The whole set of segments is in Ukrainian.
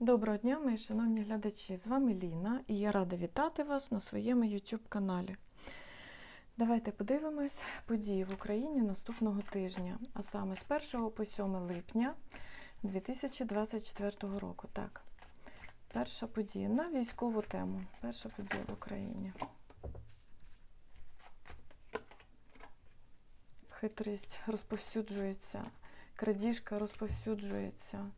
Доброго дня, мої шановні глядачі! З вами Ліна і я рада вітати вас на своєму YouTube каналі. Давайте подивимось події в Україні наступного тижня, а саме з 1 по 7 липня 2024 року. Так, перша подія на військову тему. Перша подія в Україні. Хитрість розповсюджується, крадіжка розповсюджується.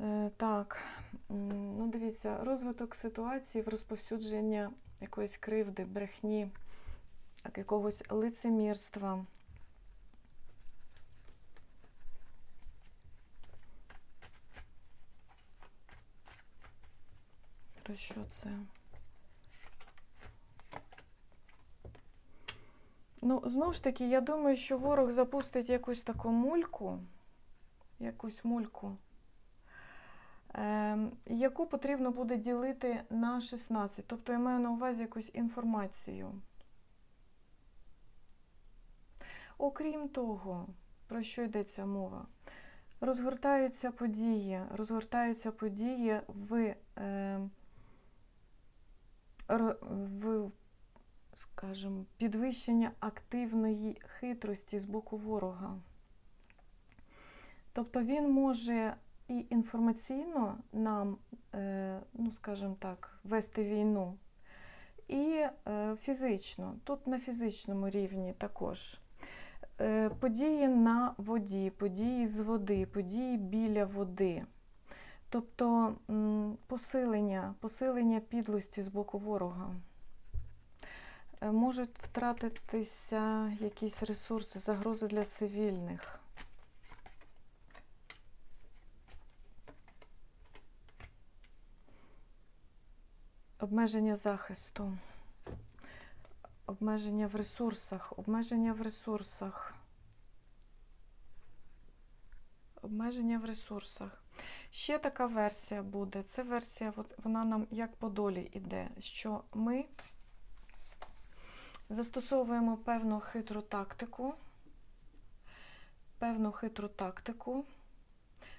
Е, Так, ну дивіться, розвиток ситуації в розповсюдження якоїсь кривди, брехні, якогось лицемірства. Про що це? Ну, знову ж таки, я думаю, що ворог запустить якусь таку мульку, якусь мульку яку потрібно буде ділити на 16. Тобто я маю на увазі якусь інформацію. Окрім того, про що йдеться мова? Розгортаються події, розгортаються події в, е, в скажімо, підвищення активної хитрості з боку ворога. Тобто він може і інформаційно нам, е, ну скажімо так, вести війну, і е, фізично, тут на фізичному рівні також. Е, Події на воді, події з води, події біля води. Тобто посилення, посилення підлості з боку ворога. Можуть втратитися якісь ресурси, загрози для цивільних. Обмеження захисту, обмеження в ресурсах, обмеження в ресурсах. Обмеження в ресурсах. Ще така версія буде. Це версія, вона нам як по долі йде, що ми застосовуємо певну хитру тактику, певну хитру тактику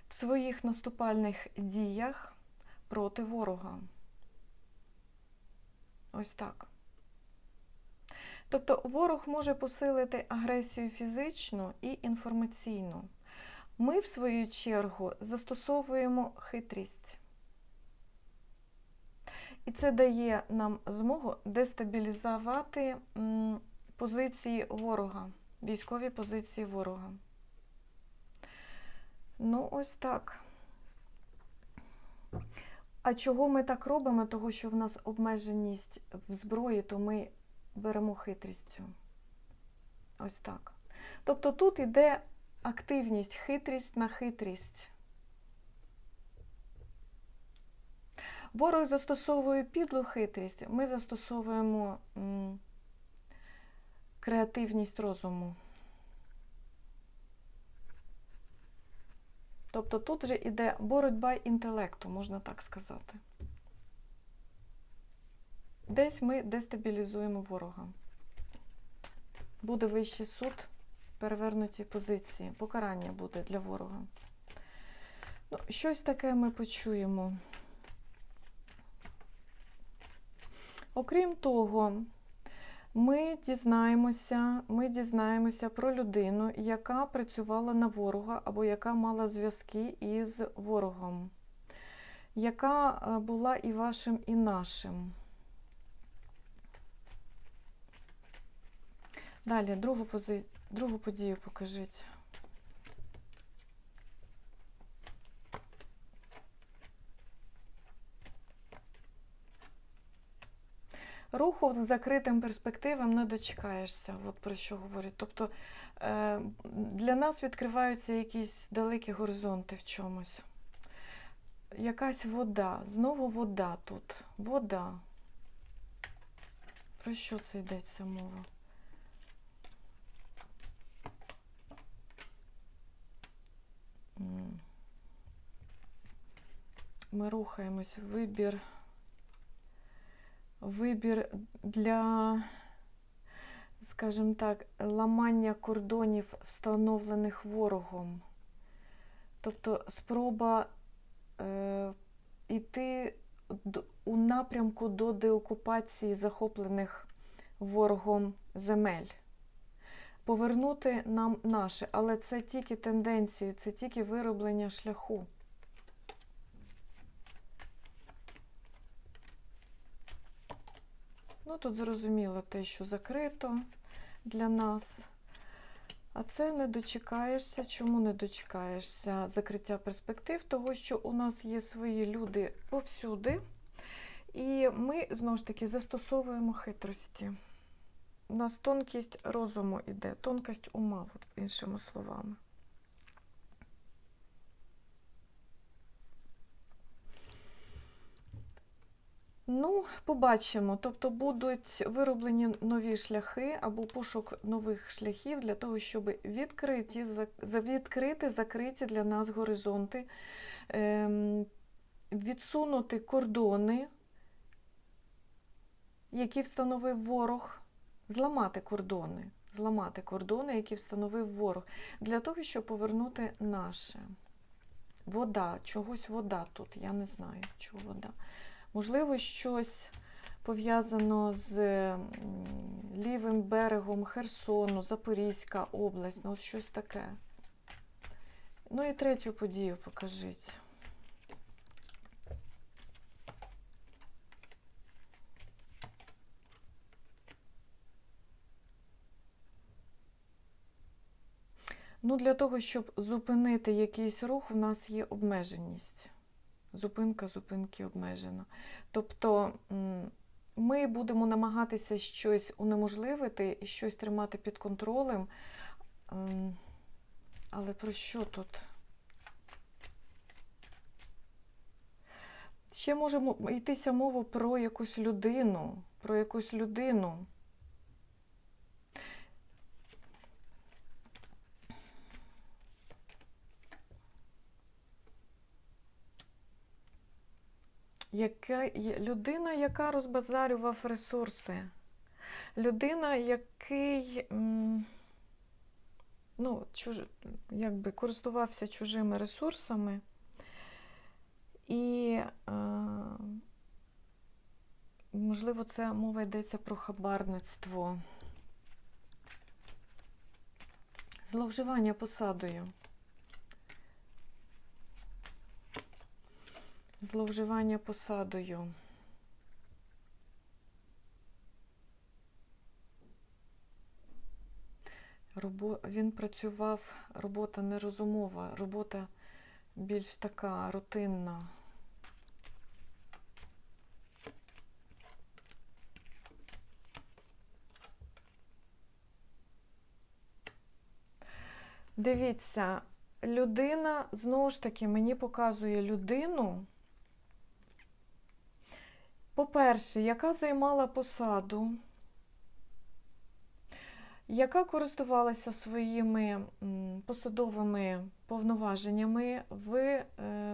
в своїх наступальних діях проти ворога. Ось так. Тобто ворог може посилити агресію фізично і інформаційно. Ми, в свою чергу, застосовуємо хитрість. І це дає нам змогу дестабілізувати позиції ворога, військові позиції ворога. Ну, ось так. А чого ми так робимо? Того, що в нас обмеженість в зброї, то ми беремо хитрістю. Ось так. Тобто тут йде активність, хитрість на хитрість. Ворог застосовує підлу хитрість, ми застосовуємо м, креативність розуму. Тобто тут вже йде боротьба інтелекту, можна так сказати. Десь ми дестабілізуємо ворога. Буде вищий суд, перевернуті позиції, покарання буде для ворога. Ну, щось таке ми почуємо. Окрім того, ми дізнаємося, ми дізнаємося про людину, яка працювала на ворога або яка мала зв'язки із ворогом, яка е, була і вашим, і нашим. Далі, другу, пози... другу подію покажіть. Руху з закритим перспективам не дочекаєшся, от про що говорять. Тобто е, для нас відкриваються якісь далекі горизонти в чомусь. Якась вода, знову вода тут. Вода. Про що це йдеться мова? Ми рухаємось. Вибір. Вибір для, скажімо так, ламання кордонів, встановлених ворогом. Тобто спроба е, йти у напрямку до деокупації захоплених ворогом земель. Повернути нам наше, але це тільки тенденції, це тільки вироблення шляху. Тут зрозуміло те, що закрито для нас. А це не дочекаєшся. Чому не дочекаєшся закриття перспектив? Того, що у нас є свої люди повсюди, і ми знову ж таки застосовуємо хитрості. У нас тонкість розуму іде, тонкість ума, іншими словами. Ну, побачимо. Тобто будуть вироблені нові шляхи або пошук нових шляхів для того, щоб відкриті, відкрити закриті для нас горизонти, ем, відсунути кордони, які встановив ворог, зламати кордони, зламати кордони, які встановив ворог, для того, щоб повернути наше. Вода, чогось вода тут, я не знаю, чого вода. Можливо, щось пов'язано з лівим берегом Херсону, Запорізька область, ну от щось таке. Ну і третю подію покажіть. Ну, для того, щоб зупинити якийсь рух, в нас є обмеженість. Зупинка зупинки обмежена. Тобто ми будемо намагатися щось унеможливити щось тримати під контролем. Ем, Але про що тут? Ще можемо йтися мова про якусь людину, про якусь людину. Яка, людина, яка розбазарював ресурси. Людина, який ну, чуж, якби користувався чужими ресурсами. І, е, можливо, це мова йдеться про хабарництво. Зловживання посадою. Зловживання посадою. Робо... Він працював, робота нерозумова, робота більш така рутинна. Дивіться, людина, знову ж таки, мені показує людину. По-перше, яка займала посаду, яка користувалася своїми посадовими повноваженнями в, е,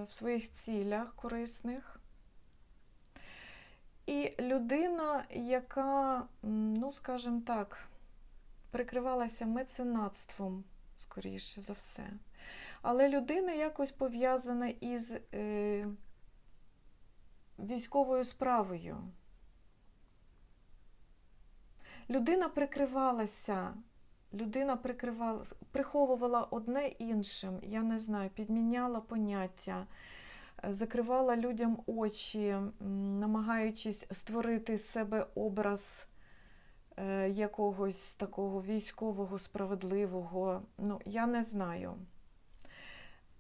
в своїх цілях корисних. І людина, яка, ну, скажімо так, прикривалася меценатством, скоріше за все. Але людина якось пов'язана із е, військовою справою. Людина прикривалася, людина прикривала, приховувала одне іншим, я не знаю, підміняла поняття, е, закривала людям очі, намагаючись створити з себе образ е, якогось такого військового, справедливого. Ну, я не знаю.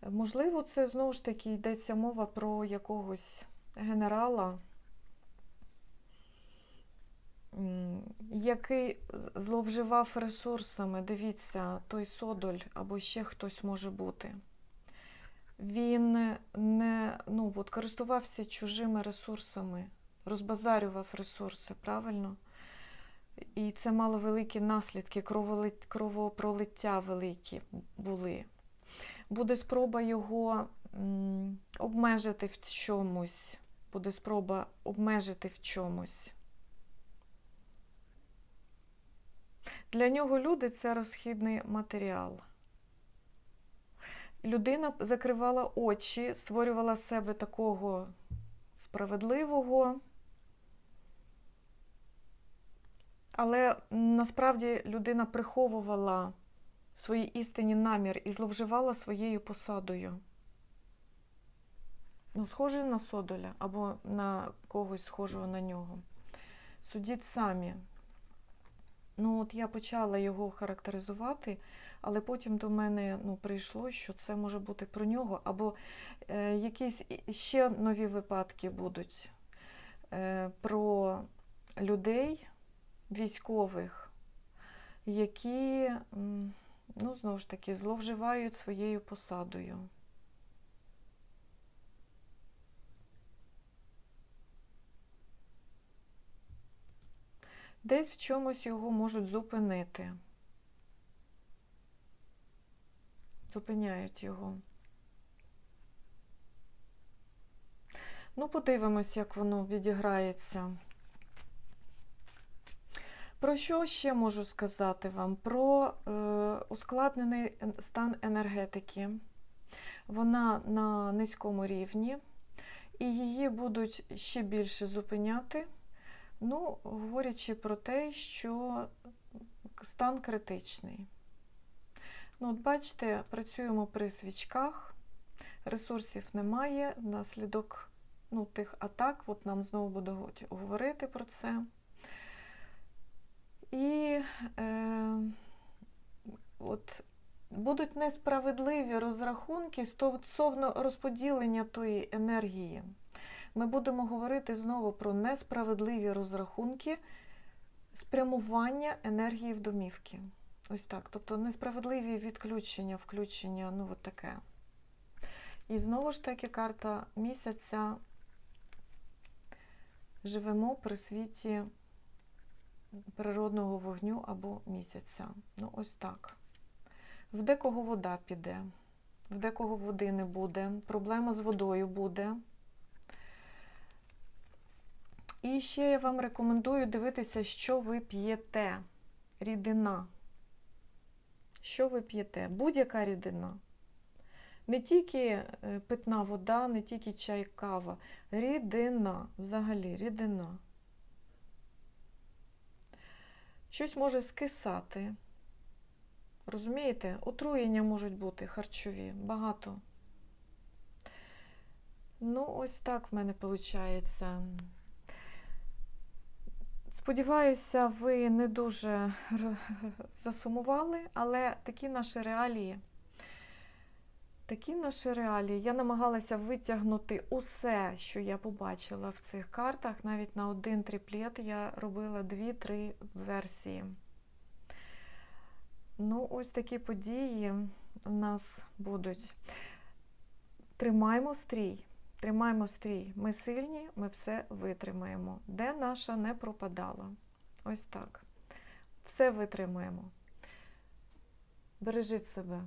Можливо, це знову ж таки йдеться мова про якогось генерала, який зловживав ресурсами. Дивіться, той Содоль або ще хтось може бути. Він не ну, от, користувався чужими ресурсами, розбазарював ресурси, правильно? І це мало великі наслідки, кровопролиття великі були. Буде спроба його обмежити в чомусь, буде спроба обмежити в чомусь. Для нього люди це розхідний матеріал. Людина закривала очі, створювала себе такого справедливого. Але насправді людина приховувала свої істинні намір і зловживала своєю посадою. Ну, схожий на Содоля або на когось схожого на нього. Судіть самі. Ну, от я почала його характеризувати, але потім до мене ну, прийшло, що це може бути про нього, або е, якісь ще нові випадки будуть е, про людей, військових, які, ну, знову ж таки, зловживають своєю посадою. Десь в чомусь його можуть зупинити. Зупиняють його. Ну, подивимось, як воно відіграється. Про що ще можу сказати вам? Про е, ускладнений стан енергетики. Вона на низькому рівні, і її будуть ще більше зупиняти. Ну, говорячи про те, що стан критичний. Ну, от бачите, працюємо при свічках, ресурсів немає, внаслідок ну, тих атак, от нам знову будуть говорити про це. І е, от будуть несправедливі розрахунки стосовно розподілення тої енергії. Ми будемо говорити знову про несправедливі розрахунки спрямування енергії в домівки. Ось так. Тобто несправедливі відключення, включення, ну от таке. І знову ж таки карта місяця. Живемо при світі природного вогню або місяця. Ну, ось так. В декого вода піде, в декого води не буде, проблема з водою буде. І ще я вам рекомендую дивитися, що ви п'єте. Рідина. Що ви п'єте? Будь-яка рідина. Не тільки е, питна вода, не тільки чай, кава. Рідина. Взагалі, рідина. Щось може скисати. Розумієте? Отруєння можуть бути харчові. Багато. Ну, ось так в мене виходить. Сподіваюся, ви не дуже засумували, але такі наші реалії. Такі наші реалії. Я намагалася витягнути усе, що я побачила в цих картах. Навіть на один тріплет я робила дві-три версії. Ну, ось такі події в нас будуть. Тримаймо стрій. Тримаймо стрій. Ми сильні, ми все витримаємо. Де наша не пропадала. Ось так. Все витримаємо. Бережіть себе.